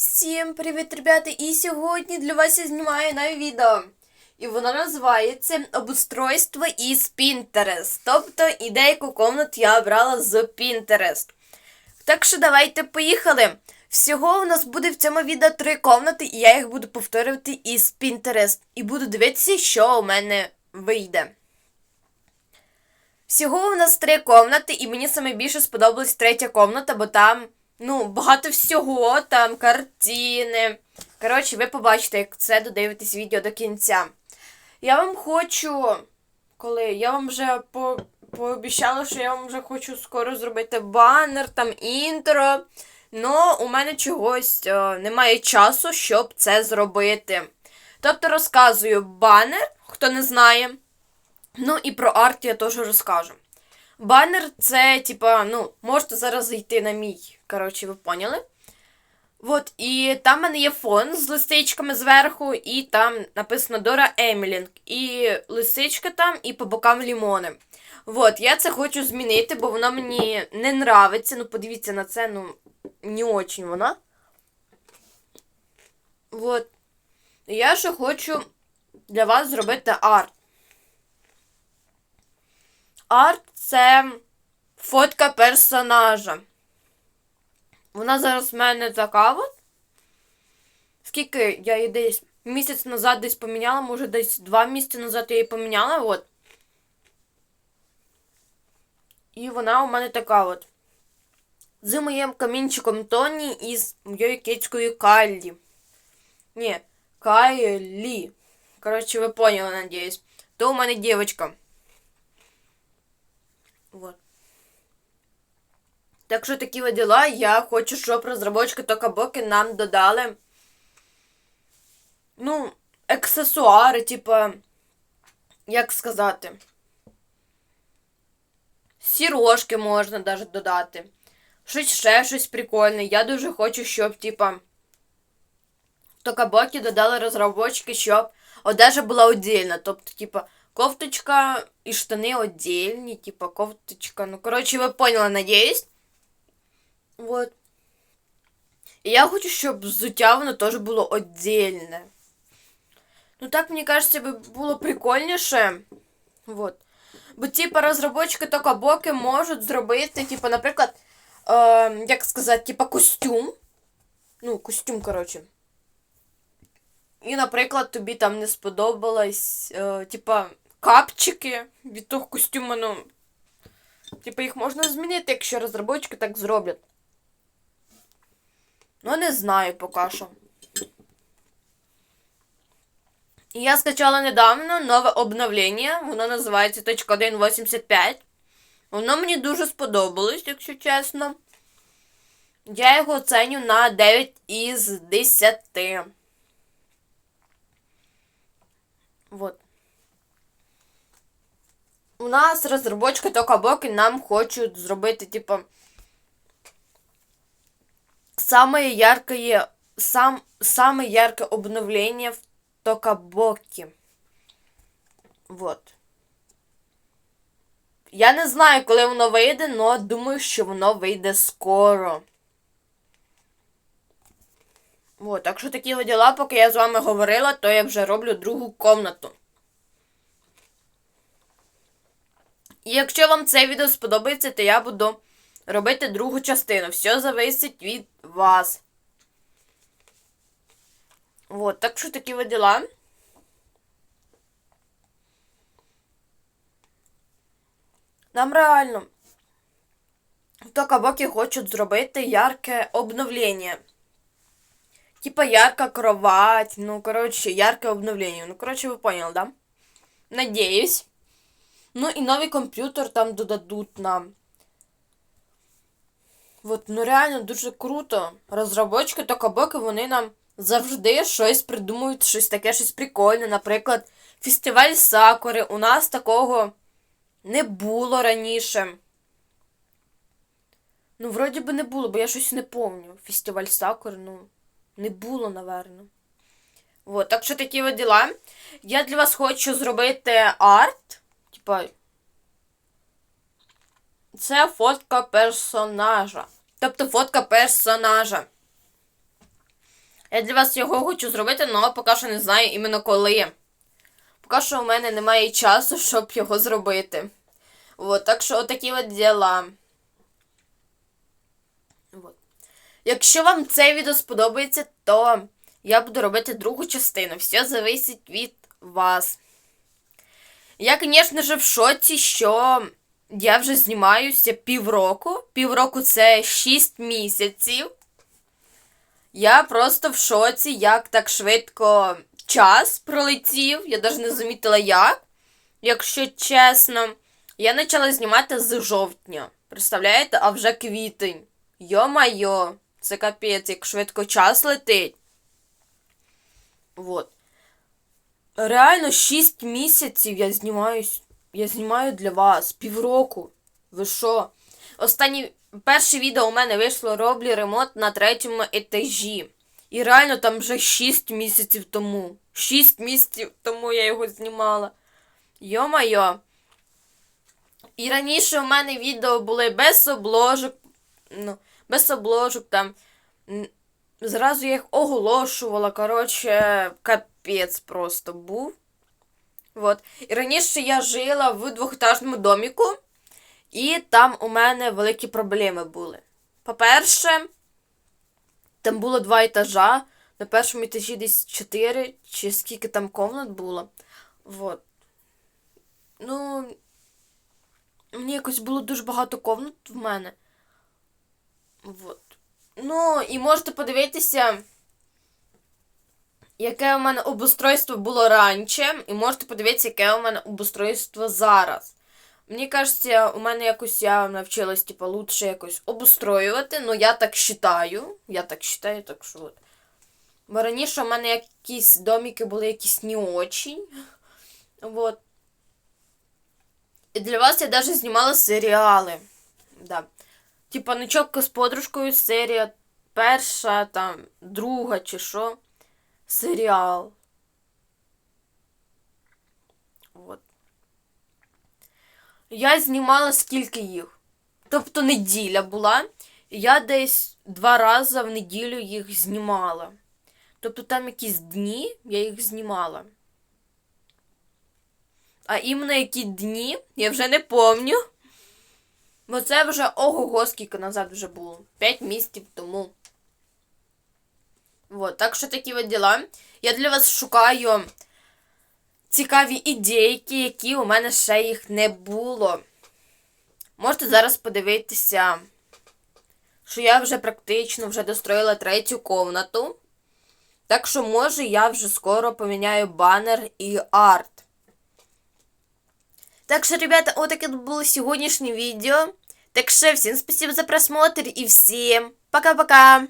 Всім привіт, ребята! І сьогодні для вас я знімаю нове відео. І воно називається Обустройство із Pinterest. Тобто ідейку комнат я обрала з Pinterest. Так що давайте поїхали. Всього у нас буде в цьому відео три комнати, і я їх буду повторювати із Pinterest. І буду дивитися, що у мене вийде. Всього у нас три комнати, і мені саме більше сподобалась третя комната, бо там, ну, багато всього, там картини. Коротше, ви побачите, як це додивитесь відео до кінця. Я вам хочу. Коли я вам вже по, пообіцяла, що я вам вже хочу скоро зробити банер, там інтро. Но у мене чогось е, немає часу, щоб це зробити. Тобто розказую банер, хто не знає. Ну і про арт я теж розкажу. Банер це, типа, ну, можете зараз зайти на мій. Коротше, ви поняли. От, і там в мене є фон з листичками зверху, і там написано Дора Емілінг. І листичка там, і по бокам лімони. От, я це хочу змінити, бо вона мені не нравиться. Ну, подивіться на це, ну, не очень вона. От. Я ще хочу для вас зробити арт. Арт це фотка персонажа. Вона зараз в мене така от. Скільки я її десь місяць назад десь поміняла, може десь два місяці назад я її поміняла, от. І вона у мене така от. З моїм камінчиком Тоні і з моєю кицькою Кайлі. Ні, Кайлі. Коротше, ви поняли, надіюсь. То у мене дівчинка. Вот. Так що такі от діла. Я хочу, щоб розробочки Токабоки нам додали. Ну, аксесуари, типа, як сказати. Сірошки можна навіть додати. Щось ще щось прикольне. Я дуже хочу, щоб, типа, в Токабокі додали розробочки, щоб одежа була отдільна. Тобто, типа, кофточка і штани отдельні, типа кофточка. Ну, коротше, ви поняли, надіюсь. Вот. І я хочу, щоб взуття теж було отдельне. Ну так, мені кажеться, би було прикольніше. Вот. Бо, типа, розробочки Токабоки можуть зробити, типа, наприклад, е, як сказати, типа костюм. Ну, костюм, коротше. І, наприклад, тобі там не сподобалось, е, типа, капчики від того костюму, ну. Типа, їх можна змінити, якщо розробочки так зроблять. Ну, не знаю поки що. І я скачала недавно нове обновлення. Воно називається .1.85. Воно мені дуже сподобалось, якщо чесно. Я його оценю на 9 із 10. Вот. Нас розробочка Токабоки нам хочуть зробити, типа, самое яркое, сам, самое яркое обновление в Токабокі. Вот. Я не знаю, коли воно вийде, але думаю, що воно вийде скоро. Вот, так що такі діла, поки я з вами говорила, то я вже роблю другу комнату. І якщо вам це відео сподобається, то я буду робити другу частину. Все зависить від вас. Вот, так що такі ви діла. Нам реально в Токабокі хочуть зробити ярке обновлення. Типа ярка кровать, ну, короче, ярке обновление. Ну, короче, вы поняли, да? Надеюсь. Ну і новий комп'ютер там додадуть нам. От, ну реально дуже круто. Розробочки Токабоки, вони нам завжди щось придумують, щось таке, щось прикольне. Наприклад, фестиваль Сакури. У нас такого не було раніше. Ну, вроді би не було, бо я щось не помню. Фестиваль Сакури, ну, не було, наверно. Вот, так що такі от діла. Я для вас хочу зробити арт. Типа. Це фотка персонажа. Тобто фотка персонажа. Я для вас його хочу зробити, але поки що не знаю іменно коли. Поки що у мене немає часу, щоб його зробити. От, так що отакі от діла. От. Якщо вам це відео сподобається, то я буду робити другу частину. Все зависить від вас. Я, звісно ж, в шоці, що я вже знімаюся півроку. Півроку це 6 місяців. Я просто в шоці, як так швидко час пролетів. Я навіть не замітила як. Якщо чесно, я почала знімати з жовтня. Представляєте, а вже квітень. Йо-майо, це капець, як швидко час летить. Вот. Реально 6 місяців я знімаюсь. Я знімаю для вас півроку. Ви що? Останнє перше відео у мене вийшло роблю ремонт на третьому етажі. І реально там вже 6 місяців тому. 6 місяців тому я його знімала. Йо-майо. І раніше у мене відео були без обложок. Ну, без обложок там. Зразу я їх оголошувала. Коротше, капець просто був. Вот. І раніше я жила в двохетажному доміку, і там у мене великі проблеми були. По-перше, там було два етажа. На першому етажі десь чотири, чи скільки там комнат було. Вот. Ну, мені якось було дуже багато комнат в мене. Вот. Ну, і можете подивитися, яке у мене обустройство було раніше, і можете подивитися, яке у мене обустройство зараз. Мені кажеться, у мене якось я навчилась, типу, лучше якось обустроювати, ну я так вважаю. Я так вважаю, так що от. Бо раніше у мене якісь домики були якісь не очень. Вот. І для вас я навіть знімала серіали. Да. Типа ночовка з подружкою серія перша, там, друга чи що. Серіал. От. Я знімала скільки їх. Тобто неділя була. Я десь два рази в неділю їх знімала. Тобто там якісь дні я їх знімала. А іменно які дні, я вже не помню. Бо це вже ого-го, скільки назад вже було. П'ять місяців тому. Вот, так що такі от діла. Я для вас шукаю цікаві ідейки, які у мене ще їх не було. Можете зараз подивитися, що я вже практично вже достроїла третю комнату. Так що, може, я вже скоро поміняю банер і арт. Так що, ребята, отаке було сьогоднішнє відео. Так що, всім спасибо за просмотр і всім пока-пока!